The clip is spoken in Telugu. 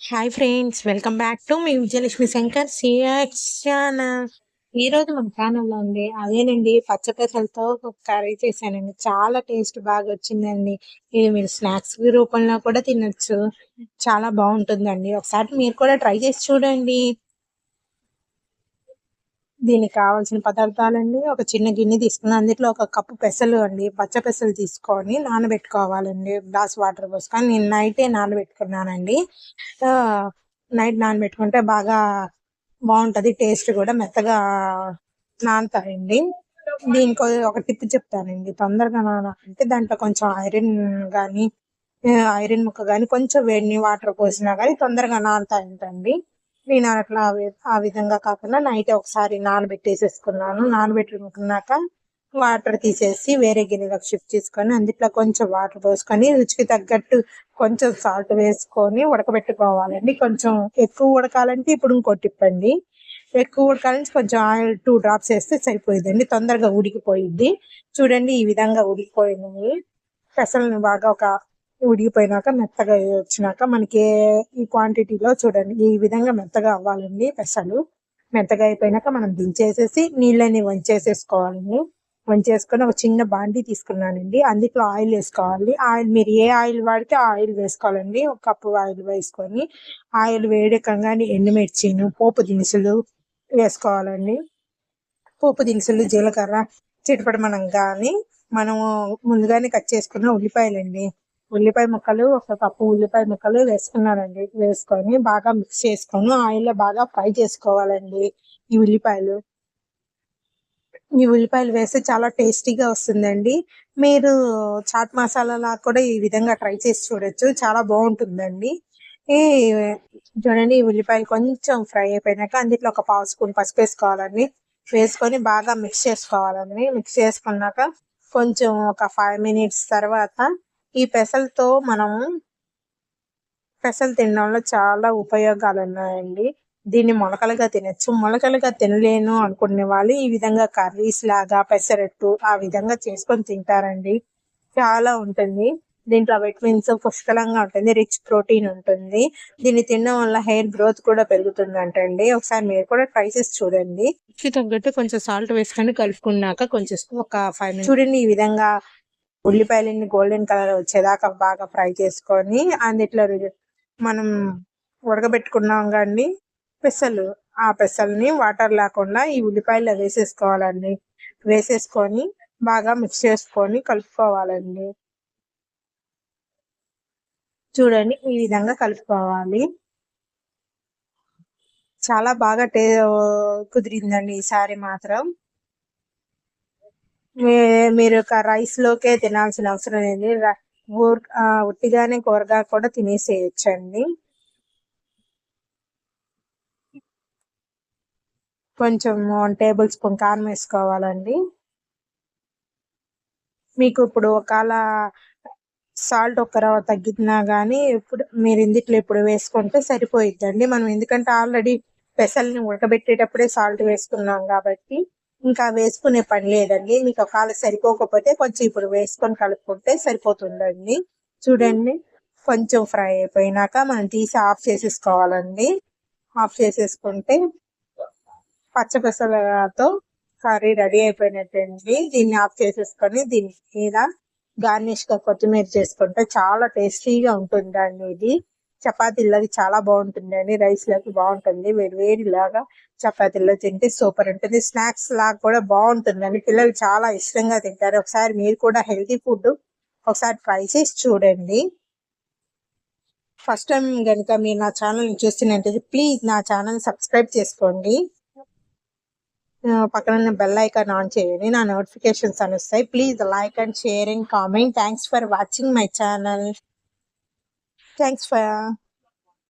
Hi friends welcome back to me Vijayalakshmi Shankar C X channel ఈ రోజు మన ఛానల్లో ఉంది. అదేనండి పచ్చపెసలతో కర్రీ చేశానండి. చాలా టేస్ట్ బాగా వచ్చిందండి. ఇది మీరు స్నాక్స్ రూపంలో కూడా తినచ్చు. చాలా బాగుంటుందండి. ఒకసారి మీరు కూడా ట్రై చేసి చూడండి. దీనికి కావాల్సిన పదార్థాలండి ఒక చిన్న గిన్నె తీసుకుని అందులో ఒక కప్పు పెసలు అండి పచ్చ పెసలు తీసుకొని నానబెట్టుకోవాలండి. గ్లాస్ వాటర్ పోసుకొని నేను నైటే నానబెట్టుకున్నానండి. నైట్ నానబెట్టుకుంటే బాగా బాగుంటది టేస్ట్ కూడా మెత్తగా నానతాయండి. దీనికి ఒక టిప్ చెప్తానండి. తొందరగా నానాలంటే దాంట్లో కొంచెం ఐరన్ కానీ ఐరన్ ముక్క కానీ కొంచెం వేడిని వాటర్ పోసినా కానీ తొందరగా నానతాయంటండి. నేను అట్లా ఆ విధంగా కాకుండా నైట్ ఒకసారి నానబెట్టేసేసుకున్నాను. నానబెట్టుకున్నాక వాటర్ తీసేసి వేరే గిన్నెలకు షిఫ్ట్ చేసుకొని అందులో కొంచెం వాటర్ పోసుకొని రుచికి తగ్గట్టు కొంచెం సాల్ట్ వేసుకొని ఉడకబెట్టుకోవాలండి. కొంచెం ఎక్కువ ఉడకాలంటే ఇప్పుడు ఇంకో టిప్పండి ఎక్కువ ఉడకాలంటే కొంచెం ఆయిల్ టూ డ్రాప్స్ వేస్తే సరిపోయిందండి తొందరగా ఉడికిపోయింది చూడండి ఈ విధంగా ఉడికిపోయింది. పెసలను బాగా ఒక ఉడిగిపోయినాక మెత్తగా వచ్చినాక మనకి ఈ క్వాంటిటీలో చూడండి ఈ విధంగా మెత్తగా అవ్వాలండి పెసలు. మెత్తగా అయిపోయినాక మనం దించేసేసి నీళ్ళని వంచేసేసుకోవాలండి. వంచేసుకొని ఒక చిన్న బాండీ తీసుకున్నానండి. అందులో ఆయిల్ వేసుకోవాలి. ఆయిల్ మీరు ఏ ఆయిల్ వాడితే ఆయిల్ వేసుకోవాలండి. ఒక కప్పు ఆయిల్ వేసుకొని ఆయిల్ వేడకంగానే ఎండుమిర్చిను పోపు దినుసులు వేసుకోవాలండి. పోపు దినుసులు జీలకర్ర చిటపడమనం కానీ మనము ముందుగానే కట్ చేసుకున్న ఉల్లిపాయలండి. ఉల్లిపాయ ముక్కలు ఒక కప్పు ఉల్లిపాయ ముక్కలు వేసుకున్నానండి. వేసుకొని బాగా మిక్స్ చేసుకొని ఆయిల్లో బాగా ఫ్రై చేసుకోవాలండి ఈ ఉల్లిపాయలు. ఈ ఉల్లిపాయలు వేస్తే చాలా టేస్టీగా వస్తుందండి. మీరు చాట్ మసాలా కూడా ఈ విధంగా ట్రై చేసి చూడొచ్చు. చాలా బాగుంటుందండి. ఈ చూడండి ఈ ఉల్లిపాయలు కొంచెం ఫ్రై అయిపోయినాక అందులో ఒక పావు స్పూన్ పసుపు వేసుకోవాలండి. వేసుకొని బాగా మిక్స్ చేసుకోవాలండి. మిక్స్ చేసుకున్నాక కొంచెం ఒక ఫైవ్ మినిట్స్ తర్వాత ఈ పెసలతో మనం పెసలు వల్ల చాలా ఉపయోగాలు ఉన్నాయండి దీన్ని మొలకలుగా తినచ్చు. మొలకలుగా తినలేను అనుకునే వాళ్ళు ఈ విధంగా కర్రీస్ లాగా పెసరట్టు ఆ విధంగా చేసుకొని తింటారండి. చాలా ఉంటుంది. దీంట్లో విటమిన్స్ పుష్కలంగా ఉంటుంది. రిచ్ ప్రోటీన్ ఉంటుంది. దీన్ని తినడం వల్ల హెయిర్ గ్రోత్ కూడా పెరుగుతుంది అంటండి ఒకసారి మీరు కూడా ట్రై చేసి చూడండి. తగ్గట్టు కొంచెం సాల్ట్ వేసుకొని కలుపుకున్నాక కొంచెం ఒక ఫైవ్ మినిట్స్ చూడండి ఈ విధంగా ఉల్లిపాయలని గోల్డెన్ కలర్ వచ్చేదాకా బాగా ఫ్రై చేసుకొని అందులో మనం ఉడకబెట్టుకున్నాం కానీ పెసలు. ఆ పెసల్ని వాటర్ లేకుండా ఈ ఉల్లిపాయలు వేసేసుకోవాలండి. వేసేసుకొని బాగా మిక్స్ చేసుకొని కలుపుకోవాలండి. చూడండి ఈ విధంగా కలుపుకోవాలి. చాలా బాగా టే కుదిరిందండి ఈసారి మాత్రం. మీరు ఒక రైస్ లోకే తినాల్సిన అవసరం లేదు. ఉట్టిగానే కూరగా కూడా తినేసేయచ్చండి. కొంచెం వన్ టేబుల్ స్పూన్ కారం వేసుకోవాలండి. మీకు ఇప్పుడు ఒకవేళ సాల్ట్ ఒక రవ్వ తగ్గినా కానీ ఇప్పుడు మీరు ఇందుట్లో ఇప్పుడు వేసుకుంటే సరిపోయిద్దండి. మనం ఎందుకంటే ఆల్రెడీ పెసల్ని ఉడకబెట్టేటప్పుడే సాల్ట్ వేసుకున్నాం కాబట్టి. ఇంకా వేసుకునే పని లేదండి. మీకు ఒకవేళ సరిపోకపోతే కొంచెం ఇప్పుడు వేసుకొని కలుపుకుంటే సరిపోతుందండి. చూడండి. కొంచెం ఫ్రై అయిపోయినాక మనం తీసి ఆఫ్ చేసేసుకోవాలండి. ఆఫ్ చేసేసుకుంటే పచ్చపెసలతో కర్రీ రెడీ అయిపోయినట్టండి. దీన్ని ఆఫ్ చేసేసుకొని దీని మీద గార్నిష్గా కొత్తిమీర చేసుకుంటే చాలా టేస్టీగా ఉంటుందండి ఇది. చపాతీలకి చాలా బాగుంటుందండి. రైస్లోకి బాగుంటుంది. వేడి వేడి లాగా చపాతీల్లో తింటే సూపర్ ఉంటుంది. స్నాక్స్ లాగా కూడా బాగుంటుందండి. పిల్లలు చాలా ఇష్టంగా తింటారు. ఒకసారి మీరు కూడా హెల్తీ ఫుడ్ ఒకసారి ట్రై చేసి చూడండి. ఫస్ట్ టైం కనుక మీరు నా ఛానల్ చూస్తున్నట్టయితే ప్లీజ్ నా ఛానల్ సబ్స్క్రైబ్ చేసుకోండి. పక్కన బెల్ ఐకాన్ ఆన్ చేయండి. నా నోటిఫికేషన్స్ అని వస్తాయి please like and share and comment. Thanks for watching my channel. Thanks for